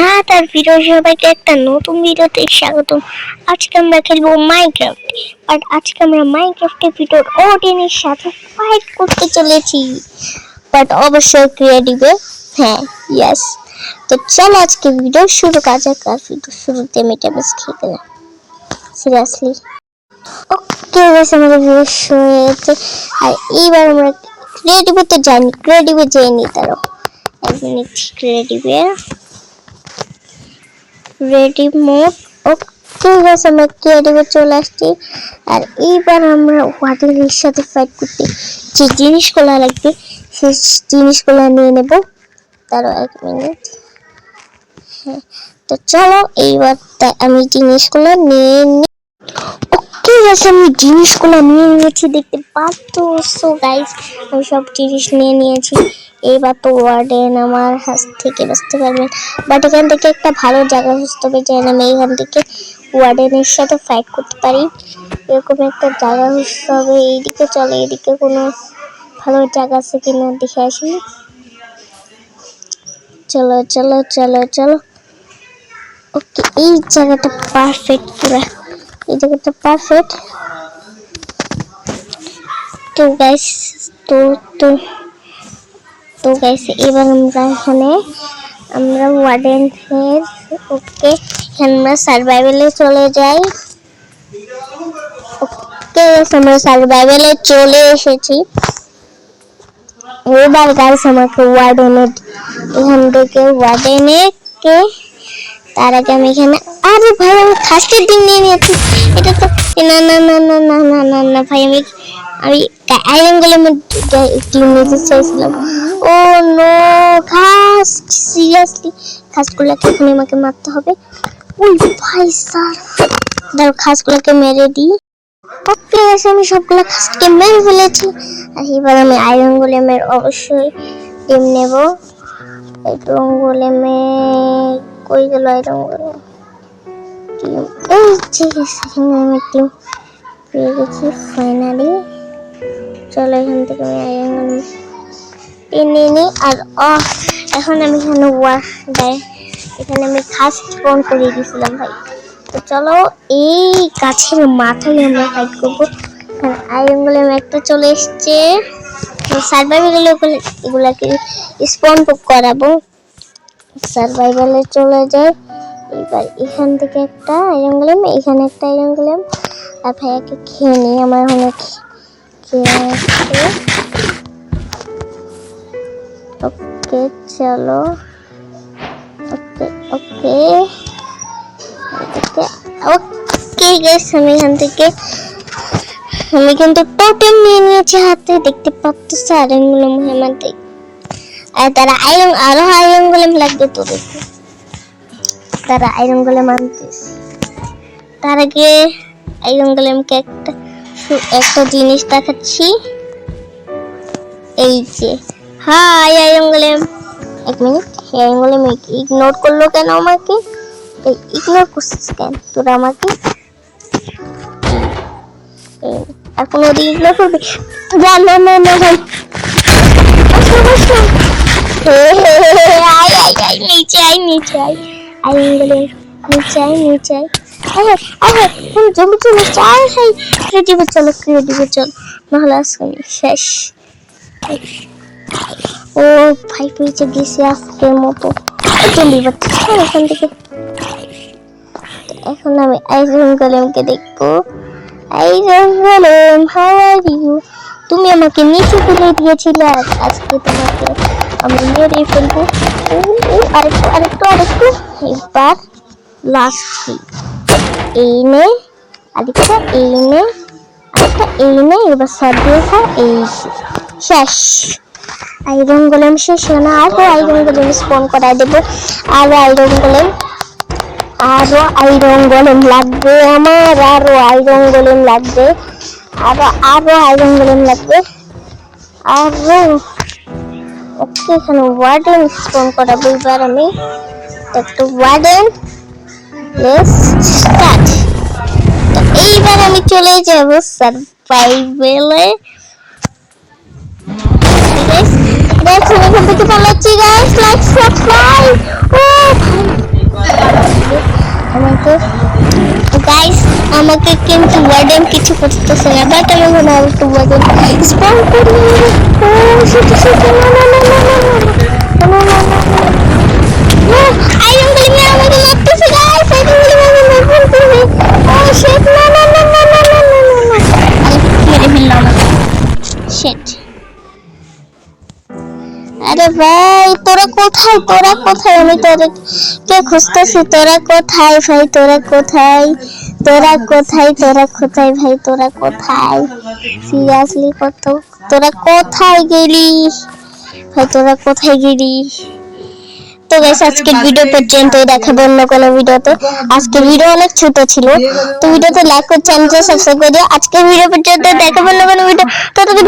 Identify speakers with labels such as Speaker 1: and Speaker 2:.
Speaker 1: না, তার ভিডিও সবাইকে একটা নতুন ভিডিওতে স্বাগত আজকে আমরা খেলব মাইনক্রাফট বাট আজকে আমরা মাইনক্রাফটের ভিডিওর অডিয়েন্সের সাথে ফাইট করতে চলেছি। বাট অবশ্যই ক্রিয়েটিভে হ্যাঁ ইয়েস তো চলো আজকে ভিডিও শুরু যাক। আর ভিডিও শুরুতে আমি ট্যাবেস খেয়ে গেলাম সিরিয়াসলি ওকে বেশ আমাদের ভিডিও শুরু হয়ে গেছে। আর এইবার আমরা ক্রিয়েটিভে তো জানি। ক্রিয়েটিভে যাইনি তারও। এক মিনিট ক্রিয়েটিভে রেডি মোড ওকে গাছ আমরা ক্রিয়েটিভে চলে আসছি। আর এইবার আমরা ওয়াটারের সাথে ফাইট করতে যে জিনিসগুলো লাগবে, সেই জিনিসগুলো নিয়ে নেব। তারও এক মিনিট হ্যাঁ তো চলো, এইবার আমি জিনিসগুলো নিয়ে নি ওকে গাছ আমি জিনিসগুলো নিয়ে নিয়েছি, দেখতে পাচ্ছ? সো গাইস আমি সব জিনিস নিয়ে নিয়েছি। এবার তো ওয়ার্ডেন আমার হাত থেকে বাঁচতে পারবেন বাট এখান থেকে একটা ভালো জায়গা খুঁজতে হবে, যেন আমি এখান থেকে ওয়ার্ডেনের সাথে ফাইট করতে পারি। এরকম একটা জায়গা খুঁজতে হবে, এইদিকে চলে, এইদিকে কোনো ভালো জায়গা আছে কিনা দেখে আসি। চলো চলো চলো চলো। ওকে এই জায়গাটা পারফেক্ট পুরা। এই জায়গাটা পারফেক্ট তো গাইস তো তো তো গাইস এবার আমরা এখানে, আমরা ওয়ার্ডেনের ওকে আমরা সার্ভাইভালে চলে যাই। ওকে আমরা সার্ভাইভালে চলে এসেছি। এবার গাইস আমাকে ওয়ার্ডেনের এখান থেকে ওয়ার্ডেনেরকে তার আগে আমি এখানে আরে ভাই, আমি ফার্স্টের দিন নিয়ে নিয়েছি। এটা তো না না না না না না না না, ভাই, আমি আমি আয়রন গোলেমের টিম নিতে চাইছিলাম। ও, নো ঘাস সিরিয়াসলি ঘাসগুলোকে এখন আমাকে মারতে হবে। ওই ভাই স্যার। ধরো ঘাসগুলোকে মেরে দিই। ওকে আছে আমি সবগুলো ঘাসকে মেরে ফেলেছি। আর এবার আমি আয়রন গোলেমের অবশ্যই টিম নেব। আয়রন গোলেমে গেল আয়রন এই ঠিক আছে এখানে আমি টিম পেয়ে গেছি ফাইনালি চলো এখান থেকে আমি আয়রন টেনে নিই। আর অফ এখন আমি এখানে ওয়া দেয় এখানে আমি ঘাস স্পন করে দিয়েছিলাম ভাই। তো চলো, এই গাছের মাথায় আমরা ফাইট করব। আয়রন গোলেম একটা চলে এসছে। সার্ভাইভাল এগুলাকে স্পন করাবো। সার্ভাইভালে চলে যায়। এবার এখান থেকে একটা আয়রন গোলেম এখানে একটা আয়রন গোলেম আর ভাইয়াকে খেয়ে নিই, আমার অনেক খেয়ে ওকে, চলো। ওকে ওকে। ওকে গেস আমি এখান থেকে আমি কিন্তু টোটেম নিয়ে নিয়েছি হাতে, দেখতে পাচ্ছ আয়রন গোলেম আমার Ay, tara, ayong ano, ayong golem nagtuturo. তারা ayong golem antis. তার আগে আইরন গোলেমকে একটা একটা জিনিস দেখাচ্ছি। এই যে হাই আইরন গোলেম। এক মিনিট আইরন গোলেম ইগনোর করল কেন আমাকে? এই ইগনোর করছিস কেন তোরা আমাকে? এখন ওদের ইগনোর করবে? না না না না। ভাই আয় আয় আয় নিচে আয় নিচে আয় আয়রন গোলেম নিচে আয় নিচে আয় আরে আরে তুমি জমি চলে চাই হাই ক্রিয়েটিভে চলো ক্রিয়েটিভে চলো নাহলে আজকে শেষ ও ভাই পেয়েছে গেছে আজকের মতো চলি বাচ্চা এখান থেকে এখন আমি আইরন গোলেমকে দেখব আইরন গোলেম ইউ তুমি আমাকে নিচে তুলে দিয়েছিলে আজকে তোমাকে আমি মেরে ফেলব। আরেকটু আরেকটু আরেকটু। এবার লাস্ট এই নে আরেকটা এই নে আরেকটা এই নে এবার সব দিয়ে খা এই শেষ। আইরন গোলেম শেষ না। আরও আইরন গোলেম স্পন করাই দেবো। আরও আইরন গোলেম আরও আইরন গোলেম লাগবে আমার আরও আইরন গোলেম লাগবে। আরও আরও আইরন গোলেম লাগবে। আরও। ওকে এখানে ওয়ার্ডেন স্পন করাবো এবার আমি। একটু ওয়ার্ডেন লেটস স্টার্ট এইবার আমি চলে যাব সার্ভাইভেলে গাইস দেখো এখান থেকে পালাচ্ছি গাইস লাইক সাবস্ক্রাইব ও আমাকে গাইস আমাকে কিন্তু ওয়ার্ডেন কিছু করতেছে না বাট আমি মনে হয় একটু ওয়ার্ডেন স্পন করি ও সেটা সেটা না না না না না না না না না না আমাকে মারতেছে গাইস মারতেছে ও শিট না না না না না না না না না মেরে ফেলল আমাকে শিট আরে ভাই তোরা কোথায় তোরা কোথায় আমি তোরা কে খুঁজতেছি তোরা কোথায় ভাই তোরা কোথায় তোরা কোথায় তোরা কোথায় ভাই তোরা কোথায়? সিরিয়াসলি কত? তোরা কোথায় গেলি? ভাই তোরা কোথায় গেলি? তো গাইস আজকের ভিডিও পর্যন্ত দেখাবো অন্য কোনো ভিডিওতে আজকের ভিডিও অনেক ছোট ছিল। তো ভিডিওতে লাইক করে চ্যানেলটা সাবস্ক্রাইব করে আজকে আজকের ভিডিও পর্যন্ত দেখাবো অন্য কোনো ভিডিও ততক্ষণ